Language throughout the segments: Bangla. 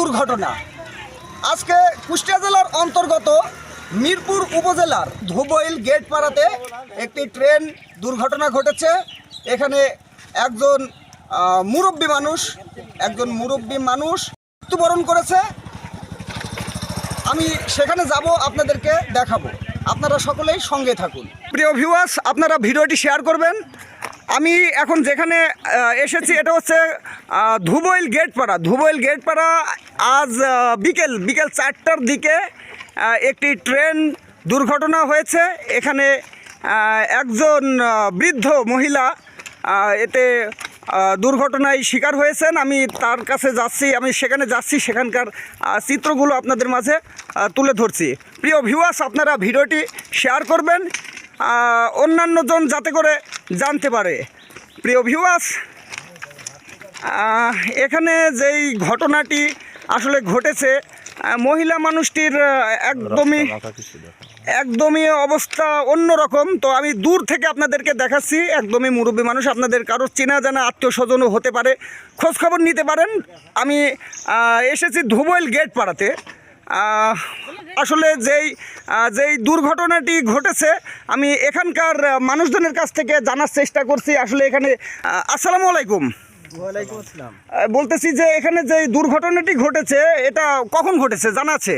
দুর্ঘটনা। আজকে কুষ্টিয়া জেলার অন্তর্গত মিরপুর উপজেলার ধুবইল গেট পাড়াতে একটি ট্রেন দুর্ঘটনা ঘটেছে। এখানে একজন মুরব্বী মানুষ, একজন মুরব্বী মানুষ মৃত্যুবরণ করেছে। আমি সেখানে যাব, আপনাদেরকে দেখাবো। আপনারা সকলেই সঙ্গে থাকুন। প্রিয় ভিউয়ার্স আপনারা ভিডিওটি শেয়ার করবেন। আমি এখন যেখানে এসেছি, এটা হচ্ছে ধুবইল গেটপাড়া। ধুবইল গেটপাড়া আজ বিকেল বিকেল চারটার দিকে একটি ট্রেন দুর্ঘটনা হয়েছে। এখানে একজন বৃদ্ধ মহিলা এতে দুর্ঘটনায় শিকার হয়েছেন। আমি তার কাছে যাচ্ছি, আমি সেখানে যাচ্ছি, সেখানকার চিত্রগুলো আপনাদের মাঝে তুলে ধরছি। প্রিয় ভিউয়ার্স আপনারা ভিডিওটি শেয়ার করবেন অন্যান্য জন যাতে করে জানতে পারে। প্রিয় ভিউয়ার্স এখানে যেই ঘটনাটি আসলে ঘটেছে মহিলা মানুষটির একদমই একদমই অবস্থা অন্যরকম। তো আমি দূর থেকে আপনাদেরকে দেখাচ্ছি একদমই মুরব্বী মানুষ আপনাদের কারও চেনা জানা আত্মীয় স্বজনও হতে পারে। খোঁজ খবর নিতে পারেন। আমি এসেছি ধুবইল গেট পাড়াতে। আসলে যেই যেই দুর্ঘটনাটি ঘটেছে আমি এখানকার মানুষজনের কাছ থেকে জানার চেষ্টা করছি। আসলে এখানে আসসালামু আলাইকুম। বলতেছি যে এখানে যে দুর্ঘটনাটি ঘটেছে এটা কখন ঘটেছে জানা আছে?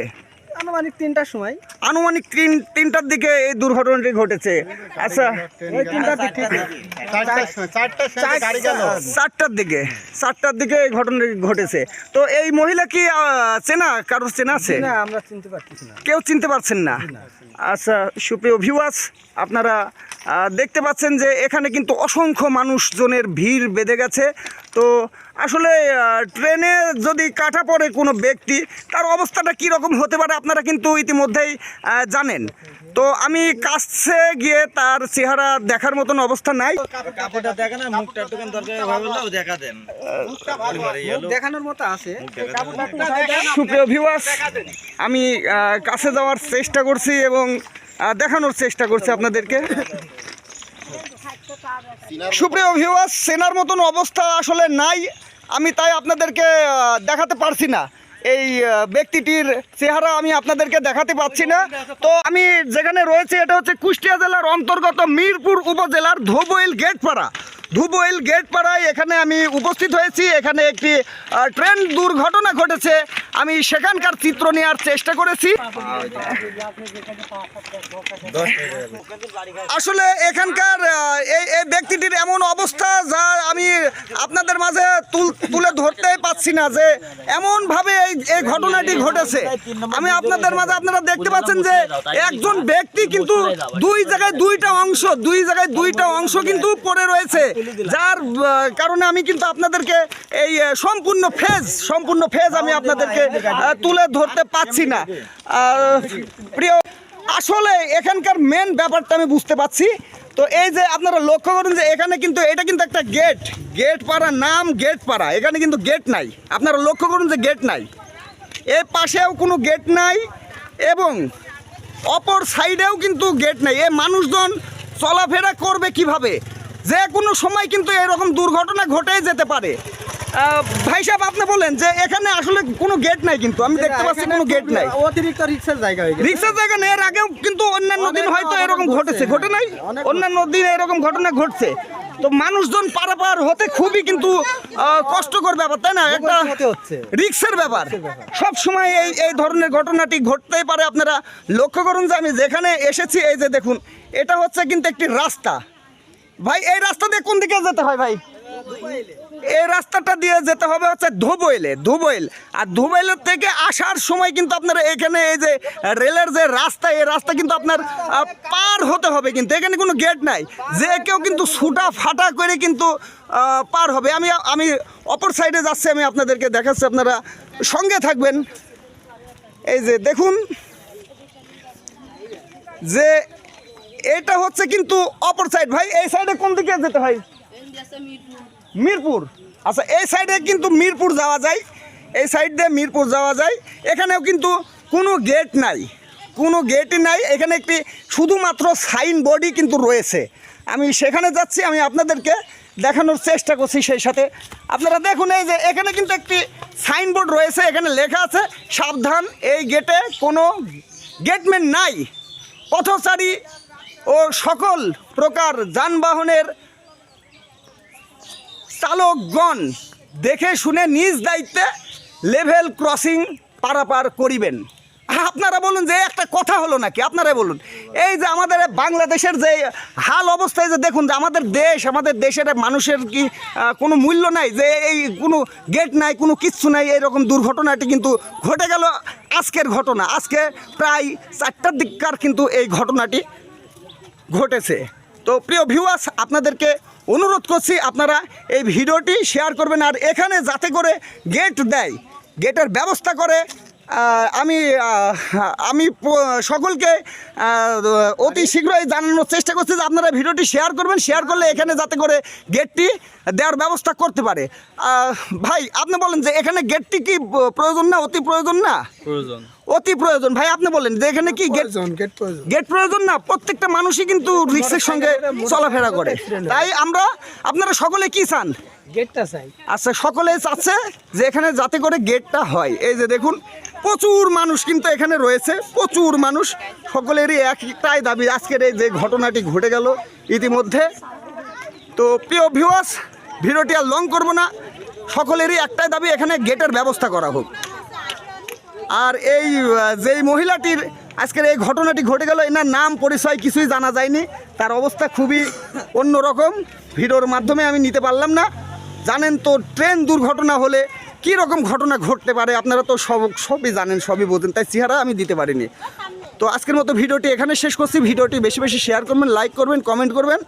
আনুমানিক তিনটার সময়। আনুমানিক তিন তিনটার দিকে এই দুর্ঘটনাটি ঘটেছে। আচ্ছা চারটার দিকে। চারটার দিকে এই ঘটনাটি ঘটেছে। তো এই মহিলা কি চেনা? কারোর চেনা আছে? আমরা চিনতে পারতেছি না। কেউ চিনতে পারছেন না? আচ্ছা সুপ্রিয় ভিউয়ার্স আপনারা দেখতে পাচ্ছেন যে এখানে কিন্তু অসংখ্য মানুষজনের ভিড় বেঁধে গেছে। তো আসলে ট্রেনে যদি কাটা পড়ে কোনো ব্যক্তি তার অবস্থাটা কী রকম হতে পারে আপনারা কিন্তু ইতিমধ্যেই জানেন। তো আমি কাছে গিয়ে তার চেহারা দেখার মতন অবস্থা নাই। সুপ্রিয় ভিউয়ার্স আমি কাছে যাওয়ার চেষ্টা করছি এবং দেখানোর চেষ্টা করছি আপনাদেরকে। সুপ্রিয় ভিউয়ার্স সেনার মতন অবস্থা আসলে নাই। আমি তাই আপনাদেরকে দেখাতে পারছি না। এই ব্যক্তিটির চেহারা আমি আপনাদেরকে দেখাতে পাচ্ছি না। তো আমি যেখানে রয়েছে, এটা হচ্ছে কুষ্টিয়া জেলার অন্তর্গত মিরপুর উপজেলার ধোবইল গেটপাড়া। ধুবইল গেটপাড়ায় এখানে আমি উপস্থিত হয়েছি। এখানে একটি ট্রেন দুর্ঘটনা ঘটেছে। আমি সেখানকার চিত্র নেওয়ার চেষ্টা করেছি। আসলে এখানকার এই এই ব্যক্তিটির এমন অবস্থা যা আমি আপনাদের মাঝে তুল- ধরতেই পাচ্ছি না যে এমনভাবে এই এই ঘটনাটি ঘটেছে। আমি আপনাদের মাঝে আপনারা দেখতে পাচ্ছেন যে একজন ব্যক্তি কিন্তু দুই জায়গায় দুইটা অংশ, দুই জায়গায় দুইটা অংশ কিন্তু পড়ে রয়েছে, যার কারণে আমি কিন্তু আপনাদেরকে এই সম্পূর্ণ ফেজ সম্পূর্ণ ফেজ আমি আপনাদেরকে তুলে ধরতে পাচ্ছি না। প্রিয়, আসলে এখানকার মেন ব্যাপারটা আমি বুঝতে পারছি। তো এই যে আপনারা লক্ষ্য করুন যে এখানে কিন্তু এটা কিন্তু একটা গেট গেট পাড়া নাম গেট পাড়া। এখানে কিন্তু গেট নাই। আপনারা লক্ষ্য করুন যে গেট নাই। এ পাশেও কোনো গেট নাই এবং অপর সাইডেও কিন্তু গেট নাই। এ মানুষজন চলাফেরা করবে কীভাবে? যে কোনো সময় কিন্তু এরকম দুর্ঘটনা ঘটেই যেতে পারে। ভাই সাহেব আপনি বলেন যে এখানে আসলে কোনো গেট নাই কিন্তু। আমি দেখতে পাচ্ছি কোনো গেট নাই। অতিরিক্ত রিক্সার জায়গা হয়ে গেছে। রিক্সার জায়গা নেই এর আগেও কিন্তু অন্যান্য দিন হয়তো এরকম ঘটেছে। ঘটে নাই? অন্যান্য দিন এরকম ঘটনা ঘটছে। তো মানুষজন পারাপার হতে খুবই কিন্তু কষ্টকর ব্যাপার তাই না? একটা। রিক্সের ব্যাপার। সব সময় এই এই ধরনের ঘটনাটি ঘটতেই পারে আপনারা লক্ষ্য করুন যে আমি যেখানে এসেছি এই যে দেখুন এটা হচ্ছে কিন্তু একটি রাস্তা। ভাই এই রাস্তা দিয়ে কোন দিকে যেতে হয় ভাই? এই রাস্তাটা দিয়ে যেতে হবে হচ্ছে ধুবইলে, ধুবইল। আর ধুবইলের থেকে আসার সময় কিন্তু আপনার এখানে এই যে রেলের যে রাস্তা, এই রাস্তা কিন্তু আপনার পার হতে হবে কিন্তু, এখানে কোনো গেট নাই। যে কেউ কিন্তু ছুটা ফাটা করে কিন্তু পার হবে। আমি আমি অপর সাইডে যাচ্ছি, আমি আপনাদেরকে দেখাচ্ছি, আপনারা সঙ্গে থাকবেন। এই যে দেখুন, যে এটা হচ্ছে কিন্তু অপর সাইড ভাই, এই সাইডে কোন দিকে যেতে হয়? মিরপুর। আচ্ছা এই সাইডে কিন্তু মিরপুর যাওয়া যায়। এই সাইড দিয়ে মিরপুর যাওয়া যায়। এখানেও কিন্তু কোনো গেট নাই। কোনো গেটই নাই। এখানে একটি শুধুমাত্র সাইন বোর্ডই কিন্তু রয়েছে। আমি সেখানে যাচ্ছি, আমি আপনাদেরকে দেখানোর চেষ্টা করছি সেই সাথে। আপনারা দেখুন, এই যে এখানে কিন্তু একটি সাইনবোর্ড রয়েছে। এখানে লেখা আছে, সাবধান, এই গেটে কোনো গেটম্যান নাই। পথচারী ও সকল প্রকার যানবাহনের চালকগণ দেখে শুনে নিজ দায়িত্বে লেভেল ক্রসিং পারাপার করিবেন। আপনারা বলুন যে একটা কথা হলো নাকি? আপনারাই বলুন। এই যে আমাদের বাংলাদেশের যে হাল অবস্থায় যে দেখুন যে আমাদের দেশ, আমাদের দেশের মানুষের কি কোনো মূল্য নাই, যে এই কোনো গেট নাই, কোনো কিচ্ছু নাই এরকম দুর্ঘটনাটি কিন্তু ঘটে গেল। আজকের ঘটনা, আজকে প্রায় চারটার দিককার কিন্তু এই ঘটনাটি ঘটেছে। তো প্রিয় ভিউয়ার্স আপনাদেরকে অনুরোধ করছি আপনারা এই ভিডিওটি শেয়ার করবেন আর এখানে যাতে করে গেট দেয়। গেটের ব্যবস্থা করে আমি আমি সকলকে অতি শীঘ্রই জানানোর চেষ্টা করছি যে আপনারা ভিডিওটি শেয়ার করবেন, শেয়ার করলে এখানে যাতে করে গেটটি দেওয়ার ব্যবস্থা করতে পারে। ভাই, আপনি বলেন যে এখানে গেটটি কি প্রয়োজন না, অতি প্রয়োজন না? প্রয়োজন। অতি প্রয়োজন। ভাই আপনি বলেন যে এখানে কি গেট গেট প্রয়োজন। গেট প্রয়োজন না? প্রত্যেকটা মানুষই কিন্তু রিক্সের সঙ্গে চলাফেরা করে। তাই আমরা আপনারা সকলে কি চান? গেটটা চাই। আচ্ছা সকলে চাচ্ছে যে এখানে যাতে করে গেটটা হয়। এই যে দেখুন প্রচুর মানুষ কিন্তু এখানে রয়েছে প্রচুর মানুষ। সকলেরই একটাই দাবি আজকের এই যে ঘটনাটি ঘটে গেল ইতিমধ্যে। তো প্রিয় ভিউয়ার্স ভিডিওটি আর লং করব না। সকলেরই একটাই দাবি এখানে গেটের ব্যবস্থা করা হোক। আর এই যেই মহিলাটির আজকের এই ঘটনাটি ঘটে গেল, এনার নাম, পরিচয় কিছুই জানা যায়নি। তার অবস্থা খুবই অন্যরকম। ভিডিওর মাধ্যমে আমি নিতে পারলাম না। জানেন তো, ট্রেন দুর্ঘটনা হলে কী রকম ঘটনা ঘটতে পারে? আপনারা তো সব, সবই জানেন, সবই বোঝেন, তাই চেহারা আমি দিতে পারিনি। তো আজকের মতো ভিডিওটি এখানে শেষ করছি। ভিডিওটি বেশি বেশি শেয়ার করবেন লাইক করবেন কমেন্ট করবেন।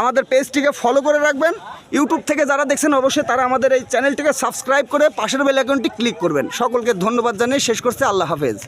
আমাদের পেজটিকে ফলো করে রাখবেন। ইউটিউব থেকে যারা দেখছেন, অবশ্যই তারা আমাদের এই চ্যানেলটিকে সাবস্ক্রাইব করে পাশের বেল আইকনটি ক্লিক করবেন। সকলকে ধন্যবাদ জানিয়ে শেষ করছে। আল্লাহ হাফেজ।